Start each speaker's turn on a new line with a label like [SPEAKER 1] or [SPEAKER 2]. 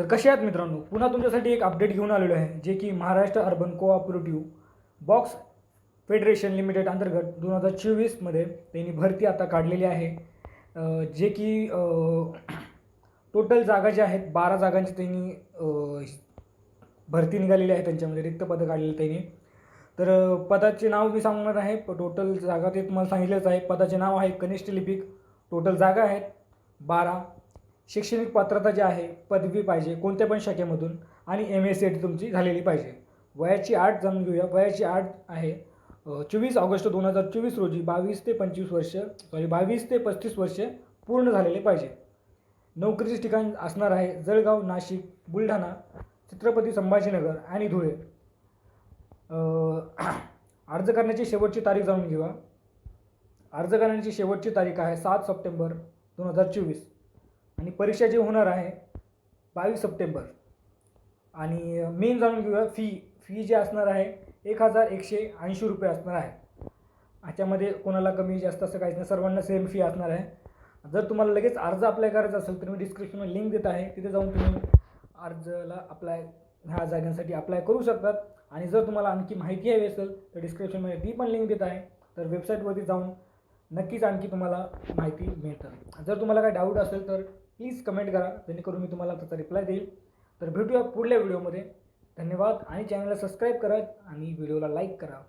[SPEAKER 1] तर कसे आहेत मित्रांनो? पुन्हा तुमच्यासाठी एक अपडेट घेऊन आलेलो आहे जे की Maharashtra urban cooperative banks federation limited अंतर्गत दोन हजार चोवीसमध्ये त्यांनी भरती आता काढलेली आहे. जे की टोटल जागा ज्या आहेत बारा जागांची त्यांनी भरती निघालेली आहे त्यांच्यामध्ये रिक्त पदं काढलेली त्यांनी. तर पदाचे नाव मी सांगणार आहे टोटल जागा ते तुम्हाला सांगितलंच आहे. पदाचे नाव आहे कनिष्ठ लिपिक. टोटल जागा आहेत बारा शैक्षणिक पात्रता जी आहे पदवी पाहिजे कोणत्या पण शाखेमधून आणि एम एस सी टी तुमची झालेली पाहिजे. वयाची आठ जाणून घेऊया. वयाची आठ आहे. चोवीस ऑगस्ट दोन हजार चोवीस रोजी बावीस ते पंचवीस वर्ष सॉरी बावीस ते पस्तीस वर्ष पूर्ण झालेले पाहिजे. नोकरीचे ठिकाण असणार आहे जळगाव नाशिक बुलढाणा छत्रपती संभाजीनगर आणि धुळे. अर्ज करण्याची शेवटची तारीख जाणून घेऊया अर्ज करण्याची शेवटची तारीख आहे सात सप्टेंबर दोन हजार चोवीस. आणि परीक्षा जी होणार आहे बावीस सप्टेंबर. आणि मेन जाणून घेऊया फी फी जी असणार आहे एक हजार एकशे ऐंशी रुपये असणार आहे. ह्याच्यामध्ये कोणाला कमी जास्त असं काहीच नाही सर्वांना सेम फी असणार आहे. जर तुम्हाला लगेच अर्ज अप्लाय करायचा असेल तर मी डिस्क्रिप्शनमध्ये लिंक देत आहे. तिथे जाऊन तुम्ही अर्जला अप्लाय ह्या जागांसाठी अप्लाय करू शकतात. आणि जर तुम्हाला आणखी माहिती हवी असेल तर डिस्क्रिप्शनमध्ये ती पण लिंक देत आहे. तर वेबसाईटवरती जाऊन नक्कीच आणखी तुम्हाला माहिती मिळतं. जर तुम्हाला काही डाऊट असेल तर प्लीज कमेंट करा जेणेकरून मी तुम्हाला त्याचा रिप्लाय देईल. तर भेटूया पुढल्या व्हिडिओमध्ये धन्यवाद. आणि चॅनलला सबस्क्राईब करा आणि व्हिडिओला लाईक करा.